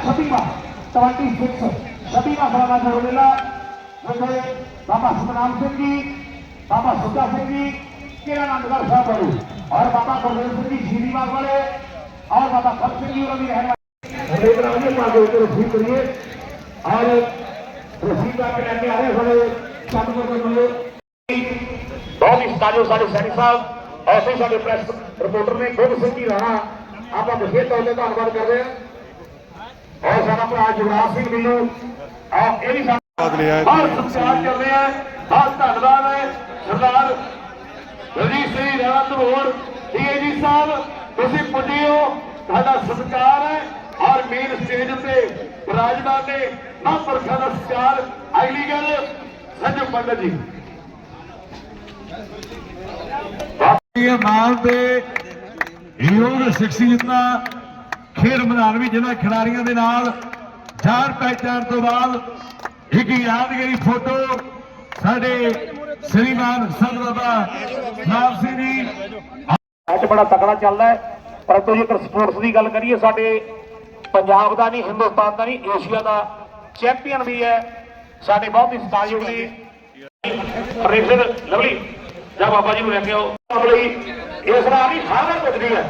ਛੱਬੀਵਾਂ 26 ਛੱਬੀਵਾਂ ਸਾਲਾਨਾ ਜੋੜ ਮੇਲਾ ਜਿੱਥੇ ਬਾਬਾ ਸਤਨਾਮ ਸਿੰਘ ਜੀ ਬਾਬਾ ਸੁੱਚਾ ਸਿੰਘ ਜੀ ਕਿਰਨ ਆਨੰਦਗੜ੍ਹ ਸਾਹਿਬ ਵਾਲੇ ਔਰ ਬਾਬਾ ਗੁਰਦੇਵ ਸਿੰਘ ਜੀ ਸ਼ੀਰੀਵਾਲ ਵਾਲੇ ਔਰ ਬਾਬਾ ਖਰ ਸਿੰਘ ਜੀ ਉਹਨਾਂ ਦੀ ਰਹਿਨਮਾਈ ਉਹਦੇ ਨਾਲ ਵੀ ਪਾ ਕੇ ਉੱਤੇ ਰਸੀ ਕਰੀਏ ਔਰ ਰਸੀ ਦਾ ਕੇ ਲੈ ਕੇ ਆ ਰਹੇ ਹੋਏ ਚੰਦ ਕੋਲ ਮਿਲੇ ਬਹੁਤ ਹੀ ਸਤਾਜੋ ਸਾਡੇ ਸੈਨਿਕ ਸਾਹਿਬ ਐਸੇ ਸਾਡੇ ਪ੍ਰੈਸ ਰਿਪੋਰਟਰ ਔਰ ਸਾਡਾ ਭਰਾ ਜੁਗਰਾਜ ਸਿੰਘ ਬਿੱਲੂ ਆ ਇਹ ਵੀ ਸਾਡਾ ਬਾਦ ਲਿਆ ਹੈ। ਹਰ ਸਤਿਕਾਰ ਕਰ ਰਿਹਾ ਹੈ ਬਹੁਤ ਧੰਨਵਾਦ ਹੈ ਸਰਦਾਰ ਰਜੀਤ ਸਿੰਘ ਰਾਣਾ ਧਰੋੜ ਡੀਏਜੀ ਸਾਹਿਬ ਤੁਸੀਂ ਪੁੱਜੇ ਹੋ। ਤੁਹਾਡਾ ਸਤਿਕਾਰ ਹੈ। ਔਰ ਮੇਨ ਸਟੇਜ ਉੱਤੇ ਵਿਰਾਜਮਾਨ ਨੇ ਮਹਾਂਪੁਰਖਾਂ ਦਾ ਸਤਿਕਾਰ। ਅਗਲੀ ਗੱਲ ਸੰਜੂ ਪੰਡਤ ਜੀ। ਇਹ ਮਾਲ ਦੇ ਯੋਗ ਸ਼ਖਸੀਅਤਾਂ ਖੇਡ ਮੈਦਾਨ ਵਿੱਚ ਜਿਹਨਾਂ ਖਿਡਾਰੀਆਂ ਦੇ ਨਾਲ ਚਾਰ ਪਹਿਚਾਣ ਤੋਂ ਬਾਅਦ ਇੱਕ ਯਾਦਗਾਰੀ ਫੋਟੋ ਸਾਡੇ ਸ੍ਰੀਮਾਨ ਸੰਤ ਬਾਬਾ ਸਿੰਘ ਜੀ। ਮੈਚ ਬੜਾ ਤਕੜਾ ਚੱਲਦਾ ਹੈ। ਪਰੰਤੂ ਜੇਕਰ ਸਪੋਰਟਸ ਦੀ ਗੱਲ ਕਰੀਏ, ਸਾਡੇ ਪੰਜਾਬ ਦਾ ਨਹੀਂ, ਹਿੰਦੁਸਤਾਨ ਦਾ ਨਹੀਂ, ਏਸ਼ੀਆ ਦਾ ਚੈਂਪੀਅਨ ਵੀ ਹੈ। ਸਾਡੇ ਬਹੁਤ ਹੀ ਸਤਾਜੋਗ ਨੇ। ਪ੍ਰੈਜ਼ੀਡੈਂਟ ਲਵਲੀ, ਜਾਂ ਬਾਬਾ ਜੀ ਨੂੰ ਲੈ ਕੇ ਆਓ। ਲਵਲੀ ਇਸ ਵਾਰ ਵੀ ਹਰ ਵਾਰ ਪੁੱਜਦੀ ਹੈ।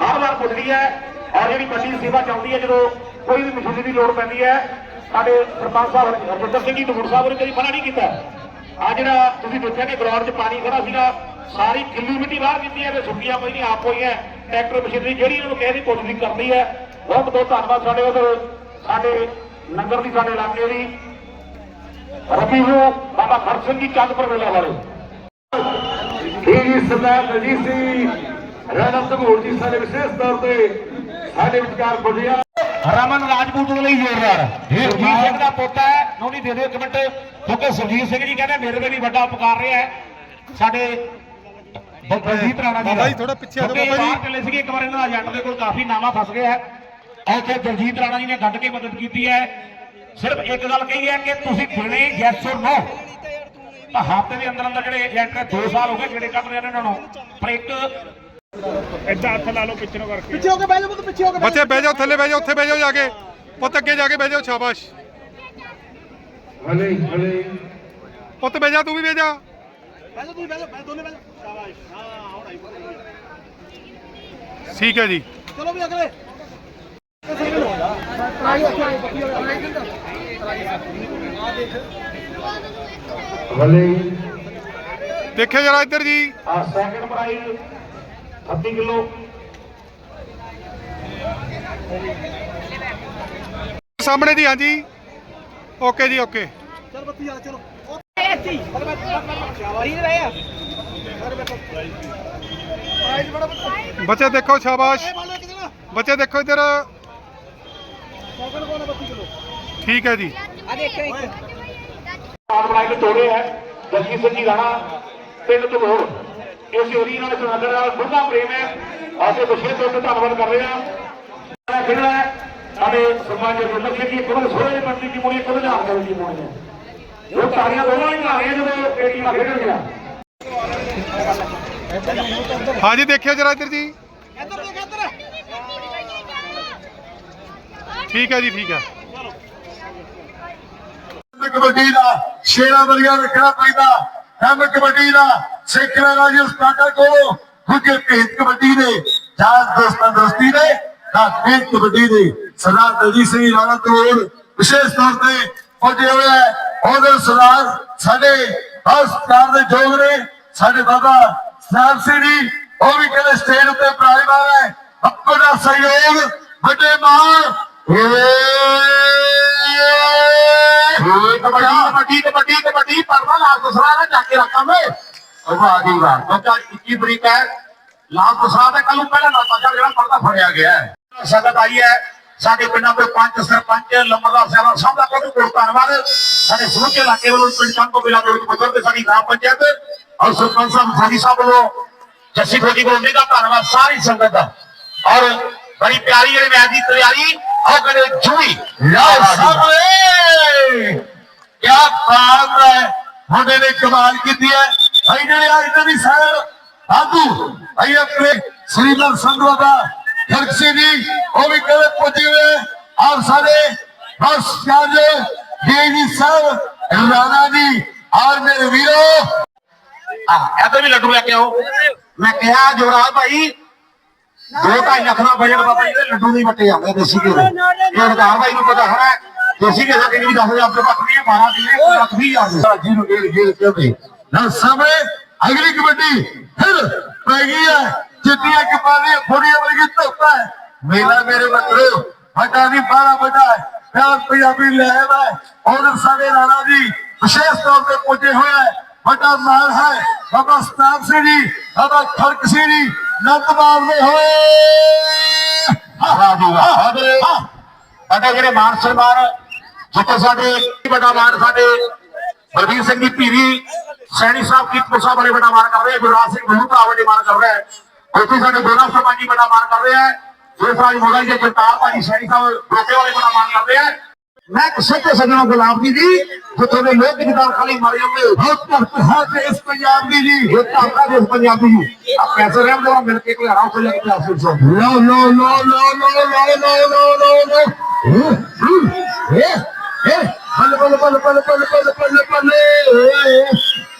ਹਰ ਵਾਰ ਪੁੱਜਦੀ ਹੈ ਔਰ ਜਿਹੜੀ ਵੱਡੀ ਸੇਵਾ ਚਾਹੁੰਦੀ ਹੈ, ਜਦੋਂ ਕੋਈ ਵੀ ਮਸ਼ੀਨਰੀ ਦੀ ਲੋੜ ਪੈਂਦੀ ਹੈ, ਸਾਡੇ ਸਰਪੰਚ ਸਾਹਿਬ ਹਰਜਿੰਦਰ ਸਿੰਘ ਜੀ ਨੂਰ ਸਾਹਿਬ ਨੇ ਕਦੀ ਮਨਾ ਨਹੀਂ ਕੀਤਾ। ਆ ਜਿਹੜਾ ਤੁਸੀਂ ਦੇਖਿਆ ਕਿ ਗਰਾਊਂਡ 'ਚ ਪਾਣੀ ਖੜਾ ਸੀਗਾ, ਸਾਰੀ ਗਿੱਲੀ ਮਿੱਟੀ ਬਾਹਰ ਕੀਤੀ ਹੈ ਤੇ ਸੁੱਕੀਆਂ ਕੋਈ ਨਹੀਂ ਆਪ ਹੋਈਆਂ, ਟਰੈਕਟਰ, ਮਸ਼ੀਨਰੀ, ਜਿਹੜੀ ਇਹਨਾਂ ਨੂੰ ਕਿਸੇ ਦੀ ਪੁੱਛਦੀ ਕਰਦੀ ਹੈ। ਬਹੁਤ ਬਹੁਤ ਧੰਨਵਾਦ ਸਾਡੇ ਉਧਰ, ਸਾਡੇ ਨਗਰ ਦੀ, ਸਾਡੇ ਇਲਾਕੇ ਦੀ। ਰਬੀ ਨੂੰ ਬਾਬਾ ਖਰਚ ਸਿੰਘ ਜੀ, ਚੰਦਪੁਰ ਮੇਲਾ ਵਾਲੇ। ਇਹ ਜੀ, ਸਰਦਾਰ ਰਜੀਤ ਸਿੰਘ ਰਾਣਾ ਤਗੋੜ ਜੀ, ਸਾਡੇ ਵਿਸ਼ੇਸ਼ ਤੌਰ ਤੇ ਸਾਡੇ ਵਿਚਕਾਰ ਪੁੱਜਿਆ ਰਮਨ ਰਾਜਪੂਤ ਦੇ ਲਈ ਜ਼ੋਰਦਾਰ ਇਹ ਜੀ ਸਿੰਘ ਦਾ ਪੋਤਾ ਹੈ। ਨੋਨੀ ਦੇ ਦਿਓ ਇੱਕ ਮਿੰਟ। ਕਿਉਂਕਿ ਸੁਰਜੀਤ ਸਿੰਘ ਜੀ ਕਹਿੰਦੇ ਮੇਰੇ ਤੇ ਵੀ ਵੱਡਾ ਉਪਕਾਰ ਰਿਹਾ ਹੈ। ਸਾਡੇ ਬਲਜੀਤ ਰਾਣਾ ਜੀ ਬਾਬਾ ਜੀ ਥੋੜ੍ਹਾ ਪਿੱਛੇ ਆ ਜਾਓ ਬਾਬਾ ਜੀ। ਚੱਲੇ ਸੀਗੇ ਇੱਕ ਵਾਰ ਇਹਨਾਂ ਦਾ ਏਜੰਟ ਦੇ ਕੋਲ ਕਾਫੀ ਨਾਮਾ ਫਸ ਗਿਆ ਹੈ। ਇੱਥੇ ਦਲਜੀਤ ਰਾਣਾ ਜੀ ਨੇ ਗੱਡ ਕੇ ਮਦਦ ਕੀਤੀ ਹੈ। ਸਿਰਫ ਇੱਕ ਗੱਲ ਕਹੀ ਹੈ ਕਿ ਤੁਸੀਂ ਦੇਣੇ ਯੈਸ ਔਰ ਨੋ ਤਾਂ ਹਫ਼ਤੇ ਦੇ ਅੰਦਰ ਅੰਦਰ ਜਿਹੜੇ ਏਜੰਟ ਨੇ 2 ਸਾਲ ਹੋ ਗਏ ਜਿਹੜੇ ਕੱਢ ਰਹੇ ਨੇ ਇਹਨਾਂ ਨੂੰ। ਪਰ ਇੱਕ ਐਦਾਂ ਹੱਥ ਲਾ ਲਓ ਪਿੱਛੇ ਨੂੰ ਕਰਕੇ। ਪਿੱਛੇ ਹੋ ਕੇ ਬਹਿ ਜਾਓ ਪੁੱਤ ਪਿੱਛੇ ਹੋ ਕੇ ਬਹਿ ਬੱਚੇ ਬਹਿ ਜਾਓ ਥੱਲੇ ਬਹਿ ਜਾਓ ਉੱਥੇ ਬਹਿ ਜਾਓ ਜਾ ਕੇ। ਪੁੱਤ ਅੱਗੇ ਜਾ ਕੇ ਬਹਿ ਜਾਓ ਸ਼ਾਬਾਸ਼। ਹਲੇ ਹਲੇ। ਪੁੱਤ ਬਹਿ ਜਾ ਤੂੰ ਵੀ ਬਹਿ ਜਾ। ਬਹਿ ਜਾਓ ਤੁਸੀਂ ਬਹਿ ਜਾਓ ਬਹਿ ਦੋਨੇ ਬਹਿ ਜਾਓ। ਸ਼ਾਬਾਸ਼। ਹਾਂ ਹੁਣ ਆਈ ਠੀਕ ਹੈ ਜੀ। ਚਲੋ ਵੀ ਅਗਲੇ। ਹਲੇ। ਦੇਖਿਓ ਜਰਾ ਇੱਧਰ ਜੀ। ਆ ਸੈਕਿੰਡ ਪ੍ਰਾਈਜ਼ 30 ਕਿਲੋ। ਸਾਹਮਣੇ ਜੀ ਹਾਂਜੀ। ਓਕੇ ਜੀ ਓਕੇ। ਚਲ ਬੱਤੀ ਆ ਚਲੋ। ਐਸੀ ਸ਼ਾਬਾਸ਼। ਰਹੇ ਆ ਬੱਚੇ ਦੇਖੋ ਸ਼ਾਬਾਸ਼। ਬੱਚੇ ਦੇਖੋ ਇੱਧਰ। ਸੈਕਿੰਡ ਕੋਲ 32 ਕਿਲੋ। ਠੀਕ ਹੈ ਜੀ। ਆ ਦੇਖੋ ਇੱਕ। ਕਾਰਡ ਬਣਾ ਕੇ ਤੋੜੇ ਹੈ। ਦਲਜੀਤ ਸਿੰਘ ਜੀ ਰਾਣਾ ਪਿੰਡ ਧਮੋੜ ਇਸ ਏਰੀਏ ਨਾਲ ਸੁਨਾਦਰ ਨਾਲ ਡੂੰਘਾ ਪ੍ਰੇਮ ਹੈ। ਆਸੇ ਵਿਸ਼ੇਸ਼ ਤੌਰ ਤੇ ਧੰਨਵਾਦ ਕਰ ਰਹੇ ਹਾਂ ਖੇਡਣਾ ਹੈ। ਸਾਡੇ ਜਿੰਦਰ ਸਿੰਘ ਜੀ ਕੋਲ ਸੋਹਣੇ ਦੇ ਪਿੰਡ ਦੀ ਹੈ ਕੋਲ ਜਾਣ ਦੀ ਟੀਮ ਹੋਣੀ ਹੈ। ਉਹ ਤਾੜੀਆਂ ਦੋਨਾਂ ਹੀ ਲਾ ਰਹੀਆਂ ਜਦੋਂ ਇਹ ਟੀਮਾਂ ਖੇਡਣਗੀਆਂ ਹਾਂਜੀ ਦੇਖਿਓ ਜਰਾ ਇੱਧਰ ਜੀ। ਇੱਧਰ ਦੇਖ ਇੱਧਰ। ਠੀਕ ਹੈ ਜੀ ਠੀਕ ਹੈ। ਕਬੱਡੀ ਦਾ ਸ਼ੇਰਾ ਵਰਗਾ ਰੱਖਣਾ ਪੈਂਦਾ। ਹੈਮ ਕਬੱਡੀ ਦਾ ਸਿੱਖਣਾ ਰਾਜ ਸਟਾਰਟਰ ਕੋ ਕਿਉਂਕਿ ਭੇਦ ਕਬੱਡੀ ਦੇ ਜਾਸ ਦੋਸਤਾਂ ਦੋਸਤੀ ਦੇ ਤਾਂ ਭੇਦ ਕਬੱਡੀ ਦੇ ਸਰਦਾਰ ਦਲਜੀਤ ਸਿੰਘ ਰਾਣਾ ਤੋੜ ਵਿਸ਼ੇਸ਼ ਤੌਰ ਤੇ ਪਹੁੰਚੇ ਹੋਏ ਹੈ ਉਹਦੇ ਸਰਦਾਰ ਸਾਡੇ ਹਸਪਤਾਲ ਦੇ ਜੋਗ ਨੇ, ਸਾਡੇ ਬਾਬਾ ਸਾਹਿਬ ਸਿੰਘ ਜੀ, ਉਹ ਵੀ ਕਹਿੰਦੇ ਸਟੇਜ ਉੱਤੇ ਪ੍ਰਾਈਮਾਰ ਹੈ। ਅੱਪਰ ਦਾ ਸਹਿਯੋਗ, ਵੱਡੇ ਮਾਂ ਕਬੱਡੀ ਕਬੱਡੀ ਕਬੱਡੀ ਪਰਵਾ ਲਾਲ ਦਸਰਾ ਨਾ ਜਾ ਕੇ ਰੱਖਾਂ ਮੈਂ ਵਾਹ ਜੀ ਵਾਹ ਬੱਚਾ 21 ਤਰੀਕ ਹੈ ਲਾਲ ਦਸਰਾ ਦਾ ਕੱਲ ਨੂੰ ਪਹਿਲਾਂ ਨਾ ਪਤਾ ਜਿਹੜਾ ਪਰਦਾ ਫੜਿਆ ਗਿਆ ਹੈ ਸੰਗਤ ਆਈ ਹੈ ਸਾਡੇ ਪਿੰਡਾਂ ਦੇ ਪੰਜ ਸਰਪੰਚ ਲੰਬਰਦਾਰ ਸਾਹਿਬਾਨ ਸਭ ਦਾ ਬਹੁਤ ਬਹੁਤ ਧੰਨਵਾਦ ਸਾਡੇ ਸਮੁੱਚੇ ਇਲਾਕੇ ਵੱਲੋਂ ਪਿੰਡ ਕੰਕੋ ਬਿਲਾ ਦੇ ਵਿੱਚ ਬਜ਼ੁਰਗ ਤੇ ਸਾਡੀ ਗ੍ਰਾਮ ਪੰਚਾਇਤ ਔਰ ਸਰਪੰਚ ਸਾਹਿਬ ਸਾਡੀ ਸਾਹਿਬ ਵੱਲੋਂ ਜੱਸੀ ਫੌਜੀ ਕੋਲ ਦਾ ਧੰਨਵਾਦ ਸਾਰੀ ਸੰਗਤ ਦਾ ਔਰ ਬੜੀ ਪਿਆਰੀ ਜਿਹੜੀ ਮੈਚ ਦੀ ਤਿਆਰੀ ਆਹ ਕਰੇ ਜੂਈ ਲਓ ਸਾਹਮਣੇ ਕੀ ਬਾਤ ਹੈ ਮੁੰਡੇ ਨੇ ਕਮਾਲ ਕੀਤੀ ਹੈ फाइनली आइटनी सर आदू अयकवे श्रीधर संगवादा खर्ची दी वो भी करे पहुंचे हुए आप सारे बस चार्ज देवी सर राणा जी और मेरे वीरो ऐसे भी लड्डू लेके आओ मैं कहा जोराल भाई दो ढाई लख का बजट बाबा जी लड्डू नहीं बटे जाते देसी के जोरदार भाई को पता है देसी के साथ भी दस हजार रुपये पत्नी है बारह दिन पत्नी जी गेल गेल क्यों ਕਿਉਂਦੇ ਨਾ ਸਾਹਮਣੇ ਅਗਲੀ ਕਬੱਡੀ ਫਿਰ ਪੈ ਗਈ ਹੈ। ਚਿੱਟੀਆਂ ਕਪਾਲੀਆਂ ਫੋੜੀਆਂ ਵਰਗੀ ਧੁੱਪ ਹੈ। ਮੇਲਾ ਮੇਰੇ ਮਤਲਬ ਵੱਡਾ ਵੀ ਬਾਰਾ ਵੱਡਾ ਹੈ। ਪਿਆਰ ਪੰਜਾਬੀ ਲਹਿਰ ਹੈ। ਔਰ ਸਾਡੇ ਰਾਣਾ ਜੀ ਵਿਸ਼ੇਸ਼ ਤੌਰ ਤੇ ਪੁੱਜੇ ਹੋਏ ਹੈ। ਵੱਡਾ ਮਾਲ ਹੈ। ਬਾਬਾ ਸਤਾਬ ਸਿੰਘ ਜੀ ਬਾਬਾ ਖੜਕ ਸਿੰਘ ਜੀ ਨੰਦ ਮਾਰਦੇ ਹੋਏ। ਵਾਹ ਜੀ ਵਾਹ ਸਾਡੇ ਸਾਡੇ ਜਿਹੜੇ ਮਾਨ ਸਨਮਾਨ। ਜਿੱਥੇ ਸਾਡੇ ਵੱਡਾ ਮਾਨ ਸਾਡੇ ਬਲਬੀਰ ਸਿੰਘ ਜੀ ਭੀਰੀ ਸੈਣੀ ਸਾਹਿਬ ਕੀ ਪੁਸਾ ਬੜੇ ਵੱਡਾ ਮਾਨ ਕਰ ਰਹੇ ਹੈ ਸਿੰਘ ਗੁਰੂ ਭਰਾ ਮਾਨ ਕਰ ਰਿਹਾ ਹੈ ਉੱਥੇ ਸਾਡੇ ਦੋਨਾ ਸਰਪੰਚ ਜੀ ਵੱਡਾ ਮਾਨ ਕਰ ਰਿਹਾ ਹੈ ਜੇ ਮੋਗਾ ਜੀ ਜਗਤਾਰ ਭਾਜੀ ਸੈਣੀ ਸਾਹਿਬ ਰੋਕੇ ਵਾਲੇ ਵੱਡਾ ਮਾਨ ਕਰ ਰਿਹਾ ਹੈ ਮੈਂ ਕਿਸੇ ਤੇ ਸਜਣਾ ਗੁਲਾਬ ਜੀ ਦੀ ਜਿੱਥੇ ਦੇ ਲੋਕ ਜਿਦਾਂ ਖਾਲੀ ਮਰ ਜਾਂਦੇ ਬਹੁਤ ਭਗਤ ਹੈ ਤੇ ਇਸ ਪੰਜਾਬ ਦੀ ਜੀ ਇਹ ਤਾਂ ਆਪਣਾ ਦੇਸ਼ ਪੰਜਾਬੀ ਜੀ ਆ ਪੈਸੇ ਰਹਿਣ ਦੋ ਮਿਲ ਕੇ ਘਲਾਣਾ ਉੱਥੇ ਜਾ ਕੇ ਪਿਆਸ ਵਿੱਚ ਸੌਂ No, no, no, no, no, no, no, no, no, no. Eh, eh, eh. ਬੱਲੇ ਬੱਲੇ ਬੱਲੇ ਬੱਲੇ ਬੱਲੇ ਬੱਲੇ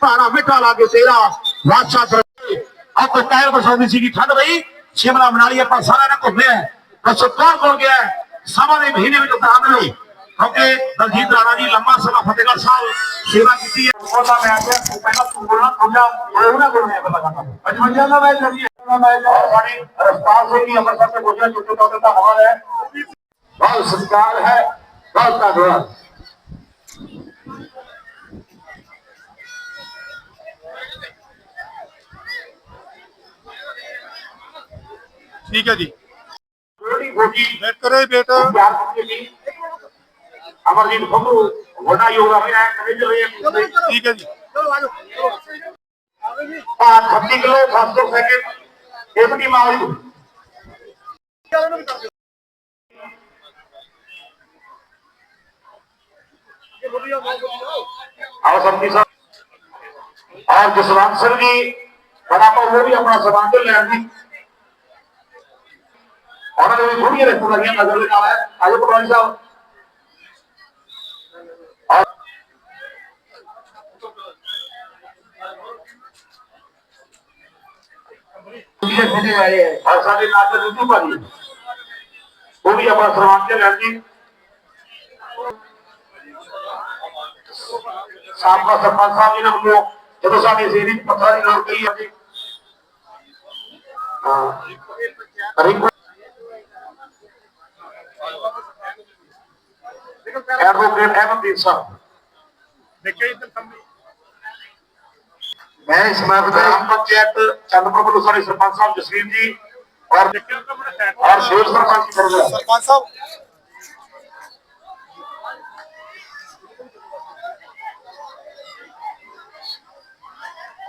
ਭਾਰਾ ਮਿੱਠਾ ਲਾ ਕੇ ਤੇਰਾ ਬਾਦਸ਼ਾਹ ਕਰ ਆਪਾਂ ਟਾਇਰ ਬਸਾਉਂਦੀ ਸੀਗੀ ਠੰਡ ਬਈ ਸ਼ਿਮਲਾ ਮਨਾਲੀ ਆਪਾਂ ਸਾਰਿਆਂ ਨੇ ਘੁੰਮਿਆ ਦੱਸੋ ਕੌਣ ਕੋਲ ਗਿਆ ਹੈ? ਸਭਾ ਦੇ ਮਹੀਨੇ ਵਿੱਚ ਉਤਾਰ ਦੇ ਕਿਉਂਕਿ ਦਲਜੀਤ ਰਾਣਾ ਜੀ ਲੰਮਾ ਸਮਾਂ ਫਤਿਹਗੜ੍ਹ ਸਾਹਿਬ ਸੇਵਾ ਕੀਤੀ ਹੈ ਉਹਦਾ ਮੈਚ ਹੈ ਉਹ ਪਹਿਲਾਂ ਤੂੰ ਬੋਲਣਾ ਤੁਝਾ ਉਹ ਨਾ ਬੋਲਣਾ ਗੱਲਾਂ ਕਰਨਾ 55 ਦਾ ਮੈਚ ਚੱਲੀ ਹੈ ਮੈਚ ਸਾਡੇ ਰਸਤਾਰ ਸਿੰਘ ਜੀ ਅੰਮ੍ਰਿਤਸਰ ਤੋਂ ਗੁਜਰਿਆ ਚੁੱਕੇ ਤੋਂ ਦਾ ਹਵਾਲਾ ਹੈ ਬਹੁਤ ਸਤਿਕਾਰ ਹੈ ਬਹੁਤ ਧੰਨਵਾਦ ਠੀਕ ਹੈ ਜੀ। ਵੇਟ ਕਰੋ ਬੇਟਾ। ਅਮਰਜੀਤ ਸੰਧੂ ਵੱਡਾ ਯੋਗਦਾਨ ਹੈ ਠੀਕ ਹੈ ਜੀ। ਚਲੋ ਆਜੋ ਆ 36 ਕਿਲੋ 700 ਸੈਕਿੰਡ ਡਿਪਟੀ ਮਾਲੀ ਆਓ ਸੰਧੀ ਸਾਹਿਬ ਔਰ ਜਸਵੰਤ ਸਿੰਘ ਜੀ ਬੜਾ ਪਰ ਵੀ ਆਪਣਾ ਸਵਾਲ ਲੈਣ ਦੀ orang yang bumi ini sudah yang ngajar kita lah, ayo berdoa insya Allah. Asal ini ada tujuh kali. Bumi apa serangannya nanti? Sampah sampah sampah ini nunggu. Jadi sampai sini petani nanti. Nah, advocate Ahmadin ਸਾਹਿਬ ਦੇਖਿਓ ਇੱਧਰ ਸਾਹਮਣੇ। ਮੈਂ ਇਸ ਤੇ gram panchayat Chandpur ਵੱਲੋਂ ਸਾਡੇ ਸਰਪੰਚ ਸਾਹਿਬ ਜਸਵੀਰ ਜੀ ਔਰ ਔਰ ਸੇਵ ਸਰਪੰਚ ਸਰਪੰਚ ਸਾਹਿਬ।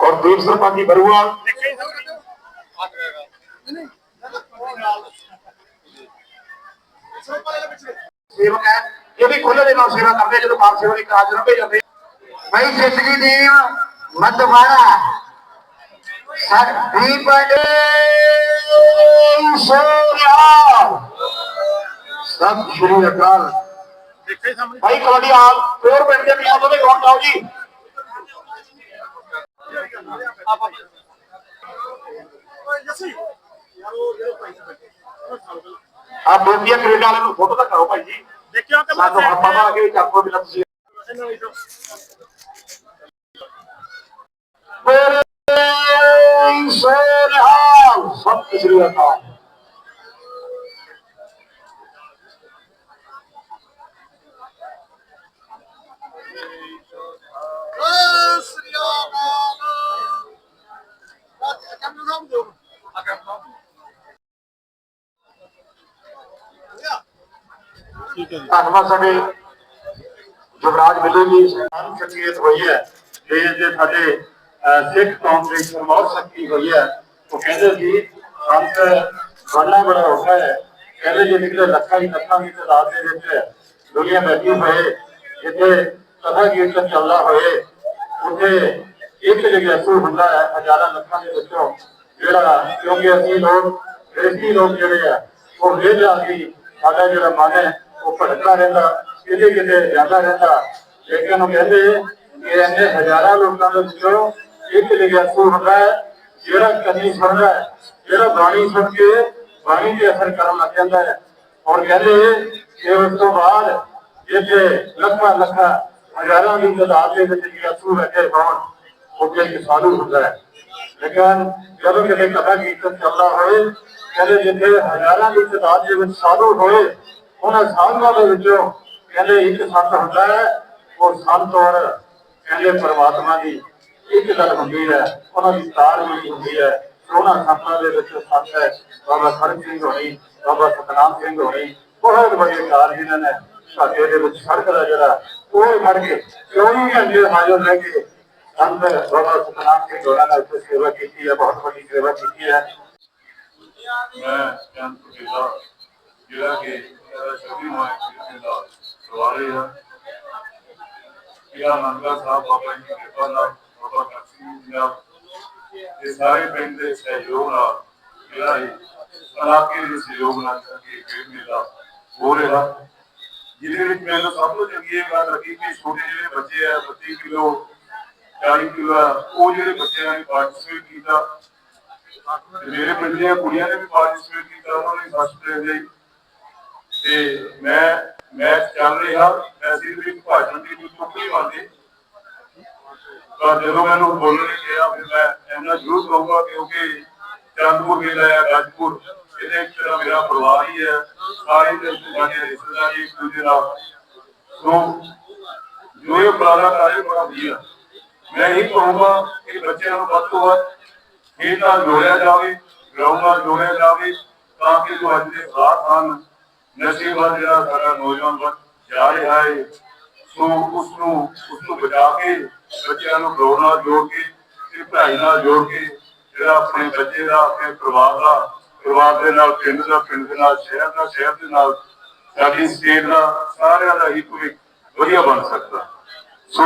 ਔਰ ਦੇਵ ਸਰਪੰਚ ਜੀ ਸਾਹਮਣੇ। ਸੇਵਕ ਹੈ। ਇਹ ਵੀ ਖੁੱਲੇ ਦੇ ਨਾਲ ਸੇਵਾ ਕਰਦੇ ਜਦੋਂ ਬਾਲ ਸੇਵਾ ਦੀ ਕਾਜ ਰੰਭੇ ਜਾਂਦੇ ਭਾਈ ਜਿੱਤਗੀ team Mattewara happy birthday Sonia ਸਤਿ ਸ਼੍ਰੀ ਅਕਾਲ। ਭਾਈ ਕਬੱਡੀ ਹਾਲ ਹੋਰ ਪਿੰਡ ਦੇ ਤੋਂ ਵੀ ਗਰਾਊਂਡ ਆਓ ਜੀ। ਆ ਬੇਬੀਆ ਕੈਨੇਡਾ ਵਾਲਿਆਂ ਨੂੰ ਫੋਟੋ ਤਾਂ ਕਰੋ ਭਾਈ ਜੀ। Mas o Rafa não acredita, a família ਧੰਨਵਾਦ ਸਾਡੇ ਜੁਗਰਾਜ ਮਿੱਲੀ ਜੀ। ਸਾਨੂੰ ਸ਼ਖਸੀਅਤ ਹੋਈ ਹੈ ਤੇ ਜੇ ਸਾਡੇ ਅਹ, ਸਿੱਖ ਕੌਮ ਦੇ ਵਿੱਚ ਬਹੁਤ ਸ਼ਕਤੀ ਹੋਈ ਹੈ ਉਹ ਕਹਿੰਦੇ ਸੀ ਸੰਤ ਬਣਨਾ ਬੜਾ ਔਖਾ ਹੈ। ਕਹਿੰਦੇ ਜੇ ਨਿਕਲੇ ਲੱਖਾਂ ਹੀ ਲੱਖਾਂ ਦੀ ਤਾਦਾਦ ਦੇ ਵਿੱਚ ਦੁਨੀਆ ਬੈਠੀ ਹੋਏ ਜਿੱਥੇ ਕਥਾ ਕੀਰਤਨ ਚੱਲਦਾ ਹੋਏ ਉੱਥੇ ਇੱਕ ਜਗ੍ਹਾ ਸੂ ਹੁੰਦਾ ਹੈ ਹਜ਼ਾਰਾਂ ਲੱਖਾਂ ਦੇ ਵਿੱਚੋਂ ਜਿਹੜਾ ਕਿਉਂਕਿ ਅਸੀਂ ਲੋਕ ਗ੍ਰਸਤੀ ਲੋਕ ਜਿਹੜੇ ਆ ਉਹ ਵੇਲਾ ਸੀ ਸਾਡਾ ਜਿਹੜਾ ਮਨ ਹੈ ਉਹ ਭਟਕਦਾ ਰਹਿੰਦਾ, ਕਿਤੇ ਕਿਤੇ ਜਾਂਦਾ ਰਹਿੰਦਾ। ਲੇਕਿਨ ਉਹ ਕਹਿੰਦੇ ਕਿ ਇੰਨੇ ਹਜ਼ਾਰਾਂ ਲੋਕਾਂ ਦੇ ਵਿੱਚੋਂ ਇੱਕ ਜਗ੍ਹਾ ਸੂ ਹੁੰਦਾ ਹੈ, ਜਿਹੜਾ ਕੰਨੀ ਸੁਣਦਾ ਹੈ, ਜਿਹੜਾ ਬਾਣੀ ਸੁਣ ਕੇ ਬਾਣੀ ਤੇ ਅਸਰ ਕਰਨ ਲੱਗ ਜਾਂਦਾ ਹੈ। ਔਰ ਕਹਿੰਦੇ ਕਿ ਉਸ ਤੋਂ ਬਾਅਦ ਜਿੱਥੇ ਲੱਖਾਂ ਲੱਖਾਂ ਹਜ਼ਾਰਾਂ ਦੀ ਤਾਦਾਦ ਦੇ ਵਿੱਚ ਜਿਹੜਾ ਸੂ ਬੈਠੇ ਹੋਣ ਉੱਥੇ ਇੱਕ ਸਾਧੂ ਹੁੰਦਾ ਹੈ। ਲੇਕਿਨ ਜਦੋਂ ਕਿਤੇ ਕਥਾ ਕੀਰਤਨ ਚੱਲਦਾ ਹੋਵੇ, ਕਹਿੰਦੇ ਜਿੱਥੇ ਹਜ਼ਾਰਾਂ ਦੀ ਤਾਦਾਦ ਦੇ ਵਿੱਚ ਸਾਧੂ ਹੋਏ ਉਹਨਾਂ ਸਾਧੂਆਂ ਦੇ ਵਿੱਚੋਂ ਕਹਿੰਦੇ ਇੱਕ ਸੰਤ ਹੁੰਦਾ ਹੈ, ਉਹ ਸੰਤ ਔਰ ਕਹਿੰਦੇ ਪਰਮਾਤਮਾ ਦੀ ਇੱਕ ਗੱਲ ਹੁੰਦੀ ਹੈ, ਉਹਨਾਂ ਦੀ ਤਾਰ ਮਿਲੀ ਹੁੰਦੀ ਹੈ। ਉਹਨਾਂ ਸੰਤਾਂ ਦੇ ਵਿੱਚ ਸੰਤ ਹੈ, ਬਾਬਾ ਖੜਕ ਸਿੰਘ ਹੋਣੀ, ਬਾਬਾ ਸਤਨਾਮ ਸਿੰਘ ਹੋਣੀ, ਬਹੁਤ ਵੱਡੇ ਕਾਰ ਜਿਨ੍ਹਾਂ ਨੇ ਸਾਡੇ ਦੇ ਵਿੱਚ ਸੜਕ ਦਾ ਜਿਹੜਾ ਉਹ ਫੜ ਕੇ ਕਿਉਂ ਘੰਟੇ ਹਾਜ਼ਰ ਰਹਿ ਕੇ ਸੰਤ ਬਾਬਾ ਸਤਨਾਮ ਸਿੰਘ ਹੋਣਾ ਨੇ ਉੱਥੇ ਸੇਵਾ ਕੀਤੀ ਹੈ, ਬਹੁਤ ਵੱਡੀ ਸੇਵਾ ਕੀਤੀ ਹੈ। ਮੈਂ ਚੰਦ ਪੁਜੇਲਾ ਜਿਹੜਾ ਕਿ ਮੇਰਾ ਸ਼ਬੀ ਮਾਇਕ ਦਾ ਸਵਾਰੇ ਆ ਇਹ ਮੰਗਾ ਸਾਹਿਬ ਬਾਬਾ ਜੀ ਦੇ ਪਾਲਾ ਬਾਬਾ ਕਸੀਮ ਜੀ ਦਾ ਇਹ ਸਾਰੇ ਪਿੰਡ ਦੇ ਸਹਿਯੋਗ ਨਾਲ ਜਿਹੜਾ ਇਹ ਇਲਾਕੇ ਦੇ ਸਹਿਯੋਗ ਨਾਲ ਕਰਕੇ ਖੇਡ ਮੇਲਾ ਹੋ ਰਿਹਾ ਜਿਹਦੇ ਵਿੱਚ ਮੈਨੂੰ ਸਭ ਤੋਂ ਚੰਗੀ ਇਹ ਗੱਲ ਲੱਗੀ ਕਿ ਛੋਟੇ ਜਿਹੜੇ ਬੱਚੇ ਆ 32 ਕਿਲੋ 40 ਕਿਲੋ ਉਹ ਜਿਹੜੇ ਬੱਚਿਆਂ ਨੇ ਪਾਰਟਿਸਿਪੇਟ ਕੀਤਾ ਮੇਰੇ ਪਿੰਡ ਦੀਆਂ ਕੁੜੀਆਂ ਨੇ ਵੀ ਪਾਰਟਿਸਿਪੇਟ ਕੀਤਾ, ਉਹਨਾਂ ਨੇ ਫਸਟ ਪ੍ਰਾਈਜ਼ ਲਈ ਤੇ ਮੈਂ ਮੈਚ ਚੱਲ ਰਿਹਾ ਐਸੀ ਵੀ ਭਾਜਨ ਦੀ ਕੋਈ ਟੁਕੜੀ ਵਾਂਦੇ ਪਰ ਜਦੋਂ ਮੈਨੂੰ ਬੋਲਣ ਲਈ ਫਿਰ ਮੈਂ ਇਹਨਾਂ ਜ਼ਰੂਰ ਕਹੂੰਗਾ ਕਿਉਂਕਿ ਚੰਦਪੁਰ ਮੇਲਾ ਹੈ, ਰਾਜਪੁਰ। ਇਹਦੇ ਵਿੱਚ ਮੇਰਾ ਪਰਿਵਾਰ ਹੀ ਹੈ। ਸਾਰੇ ਦੇ ਸਾਡੇ ਰਿਸ਼ਤੇਦਾਰ ਇੱਕ ਦੂਜੇ ਨਾਲ। ਸੋ, ਜੋ ਇਹ ਉਪਰਾਲਾ ਕਰੇ ਬੜਾ ਵਧੀਆ। ਮੈਂ ਇਹ ਕਹੂੰਗਾ ਕਿ ਬੱਚਿਆਂ ਨੂੰ ਵੱਧ ਤੋਂ ਵੱਧ ਖੇਡ ਨਾਲ ਜੋੜਿਆ ਜਾਵੇ, ਗਰਾਊਂਡ ਨਾਲ ਜੋੜਿਆ ਜਾਵੇ, ਤਾਂ ਕਿ ਜੋ ਅੱਜ ਦੇ ਬਾਹਰ ਹਨ ਨਸ਼ੇ ਜਿਹੜਾ ਸਾਡਾ ਨੌਜਵਾਨ ਜਾ ਰਿਹਾ ਹੈ ਸੋ ਉਸ ਨੂੰ ਉਸ ਨੂੰ ਬਚਾ ਕੇ, ਬੱਚਿਆਂ ਨੂੰ ਗਰਾਊਂਡ ਨਾਲ ਜੋੜ ਕੇ ਤੇ ਪੜ੍ਹਾਈ ਨਾਲ ਜੋੜ ਕੇ ਜਿਹੜਾ ਆਪਣੇ ਬੱਚੇ ਦਾ, ਆਪਣੇ ਪਰਿਵਾਰ ਦਾ, ਪਰਿਵਾਰ ਦੇ ਨਾਲ, ਪਿੰਡ ਦਾ, ਪਿੰਡ ਦੇ ਨਾਲ, ਸ਼ਹਿਰ ਦਾ, ਸ਼ਹਿਰ ਦੇ ਨਾਲ, ਸਾਡੀ ਸਟੇਟ ਦਾ ਸਾਰਿਆਂ ਦਾ ਹੀ ਭਵਿੱਖ ਵਧੀਆ ਬਣ ਸਕਦਾ। ਸੋ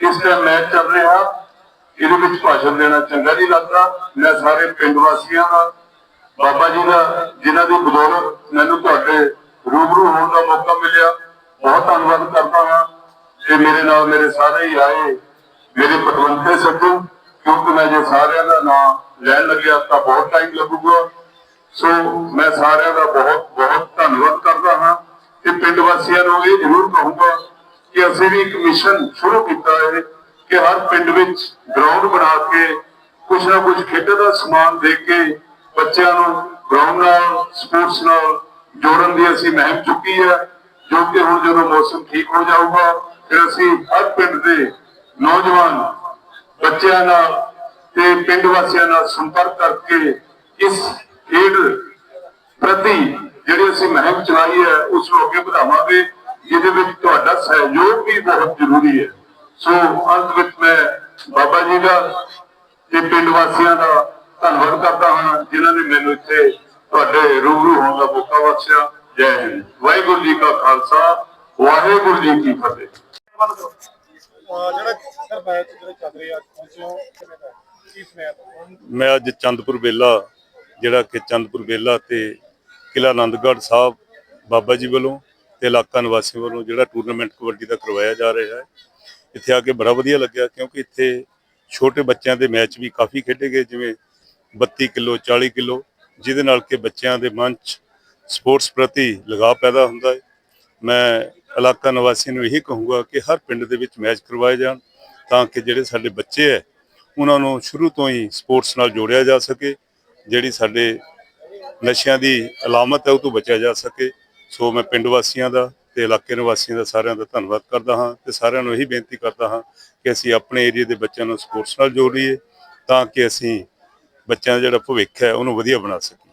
ਇਸ ਟਾਈਮ ਮੈਂ ਚੱਲ ਰਿਹਾ, ਇਹਦੇ ਵਿੱਚ ਭਾਸ਼ਣ ਦੇਣਾ ਚੰਗਾ ਨਹੀਂ ਲੱਗਦਾ। ਮੈਂ ਸਾਰੇ ਪਿੰਡ ਵਾਸੀਆਂ ਦਾ ਬਾਬਾ ਜੀ ਦਾ, ਜਿਨ੍ਹਾਂ ਦੀ ਬਦੌਲਤ ਮੈਨੂੰ ਤੁਹਾਡੇ ਰੂਬਰੂ ਹੋਣ ਦਾ ਮੌਕਾ ਮਿਲਿਆ, ਬਹੁਤ ਧੰਨਵਾਦ ਕਰਦਾ ਹਾਂ ਤੇ ਮੇਰੇ ਨਾਲ ਮੇਰੇ ਸਾਰੇ ਹੀ ਆਏ, ਮੇਰੇ ਪਤਵੰਤੇ ਸੱਜਣ, ਕਿਉਂਕਿ ਮੈਂ ਜੇ ਸਾਰਿਆਂ ਦਾ ਨਾਮ ਲੈਣ ਲੱਗਿਆ ਤਾਂ ਬਹੁਤ ਟਾਈਮ ਲੱਗੂਗਾ। ਸੋ ਮੈਂ ਸਾਰਿਆਂ ਦਾ ਬਹੁਤ ਬਹੁਤ ਧੰਨਵਾਦ ਕਰਦਾ ਹਾਂ ਤੇ ਪਿੰਡ ਵਾਸੀਆਂ ਨੂੰ ਇਹ ਜ਼ਰੂਰ ਕਹੂੰਗਾ ਕਿ ਅਸੀਂ ਵੀ ਇੱਕ ਮਿਸ਼ਨ ਸ਼ੁਰੂ ਕੀਤਾ ਹੈ ਕਿ ਹਰ ਪਿੰਡ ਵਿੱਚ ਗਰਾਊਂਡ ਬਣਾ ਕੇ ਕੁਝ ਨਾ ਕੁਝ ਖੇਡਾਂ ਦਾ ਸਮਾਨ ਦੇ ਕੇ ਬੱਚਿਆਂ ਨੂੰ ਗਰਾਊਂਡ ਨਾਲ ਸਪੋਰਟਸ ਨਾਲ ਜੋੜਨ ਦੀ ਅਸੀਂ ਮਹਿਮ ਚੁੱਕੀ ਹੈ, ਜੋ ਕਿ ਹੁਣ ਜਦੋਂ ਮੌਸਮ ਠੀਕ ਹੋ ਜਾਊਗਾ, ਫਿਰ ਅਸੀਂ ਹਰ ਪਿੰਡ ਦੇ ਨੌਜਵਾਨ ਬੱਚਿਆਂ ਨਾਲ ਤੇ ਪਿੰਡ ਵਾਸੀਆਂ ਨਾਲ ਸੰਪਰਕ ਕਰਕੇ ਇਸ ਖੇਡ ਪ੍ਰਤੀ ਜਿਹੜੀ ਅਸੀਂ ਮੁਹਿੰਮ ਚਲਾਈ ਹੈ, ਉਸ ਨੂੰ ਅੱਗੇ ਵਧਾਵਾਂਗੇ, ਜਿਹਦੇ ਵਿੱਚ ਤੁਹਾਡਾ ਸਹਿਯੋਗ ਵੀ ਬਹੁਤ ਜ਼ਰੂਰੀ ਹੈ। ਸੋ, ਅੰਤ ਵਿੱਚ ਮੈਂ ਬਾਬਾ ਜੀ ਦਾ ਤੇ ਪਿੰਡ ਵਾਸੀਆਂ ਦਾ ਧੰਨਵਾਦ ਕਰਦਾ ਹਾਂ ਜਿਨ੍ਹਾਂ ਨੇ ਮੈਨੂੰ ਇੱਥੇ ਤੁਹਾਡੇ ਰੂਬਰੂ ਹੋਣ ਦਾ ਮੌਕਾ ਬਖਸ਼ਿਆ। ਜੈ ਹਿੰਦ। ਵਾਹਿਗੁਰੂ ਜੀ ਕਾ ਖਾਲਸਾ ਵਾਹਿਗੁਰੂ ਜੀ ਕੀ ਫਤਿਹ। ਜਿਹੜਾ ਜਿਹੜੇ ਚੱਲ ਆ? ਮੈਂ ਅੱਜ ਚੰਦਪੁਰ ਬੇਲਾ ਜਿਹੜਾ ਕਿ ਚੰਦਪੁਰ ਬੇਲਾ ਤੇ ਕਿਲਾ ਆਨੰਦਗੜ੍ਹ ਸਾਹਿਬ ਬਾਬਾ ਜੀ ਵੱਲੋਂ ਤੇ ਇਲਾਕਾ ਨਿਵਾਸੀਆਂ ਵੱਲੋਂ ਜਿਹੜਾ ਟੂਰਨਾਮੈਂਟ ਕਬੱਡੀ ਦਾ ਕਰਵਾਇਆ ਜਾ ਰਿਹਾ ਹੈ। ਇੱਥੇ ਆ ਕੇ ਬੜਾ ਵਧੀਆ ਲੱਗਿਆ ਕਿਉਂਕਿ ਇੱਥੇ ਛੋਟੇ ਬੱਚਿਆਂ ਦੇ ਮੈਚ ਵੀ ਕਾਫੀ ਖੇਡੇ ਗਏ ਜਿਵੇਂ 32 ਕਿਲੋ 40 ਕਿਲੋ, ਜਿਹਦੇ ਨਾਲ ਕਿ ਬੱਚਿਆਂ ਦੇ ਮਨ 'ਚ ਸਪੋਰਟਸ ਪ੍ਰਤੀ ਲਗਾਅ ਪੈਦਾ ਹੁੰਦਾ ਹੈ। ਮੈਂ ਇਲਾਕਾ ਨਿਵਾਸੀਆਂ ਨੂੰ ਇਹੀ ਕਹੂੰਗਾ ਕਿ ਹਰ ਪਿੰਡ ਦੇ ਵਿੱਚ ਮੈਚ ਕਰਵਾਏ ਜਾਣ ਤਾਂ ਕਿ ਜਿਹੜੇ ਸਾਡੇ ਬੱਚੇ ਹੈ, ਉਹਨਾਂ ਨੂੰ ਸ਼ੁਰੂ ਤੋਂ ਹੀ ਸਪੋਰਟਸ ਨਾਲ ਜੋੜਿਆ ਜਾ ਸਕੇ, ਜਿਹੜੀ ਸਾਡੇ ਨਸ਼ਿਆਂ ਦੀ ਅਲਾਮਤ ਹੈ ਉਹ ਤੋਂ ਬਚਿਆ ਜਾ ਸਕੇ। ਸੋ ਮੈਂ ਪਿੰਡ ਵਾਸੀਆਂ ਦਾ ਤੇ ਇਲਾਕੇ ਨਿਵਾਸੀਆਂ ਦਾ ਸਾਰਿਆਂ ਦਾ ਧੰਨਵਾਦ ਕਰਦਾ ਹਾਂ ਤੇ ਸਾਰਿਆਂ ਨੂੰ ਇਹੀ ਬੇਨਤੀ ਕਰਦਾ ਹਾਂ ਕਿ ਅਸੀਂ ਆਪਣੇ ਏਰੀਆ ਦੇ ਬੱਚਿਆਂ ਨੂੰ ਸਪੋਰਟਸ ਨਾਲ ਜੋੜੀਏ ਤਾਂ ਕਿ ਅਸੀਂ ਬੱਚਿਆਂ ਦਾ ਜਿਹੜਾ ਭਵਿੱਖ ਹੈ ਉਹਨੂੰ ਵਧੀਆ ਬਣਾ ਸਕੀਏ।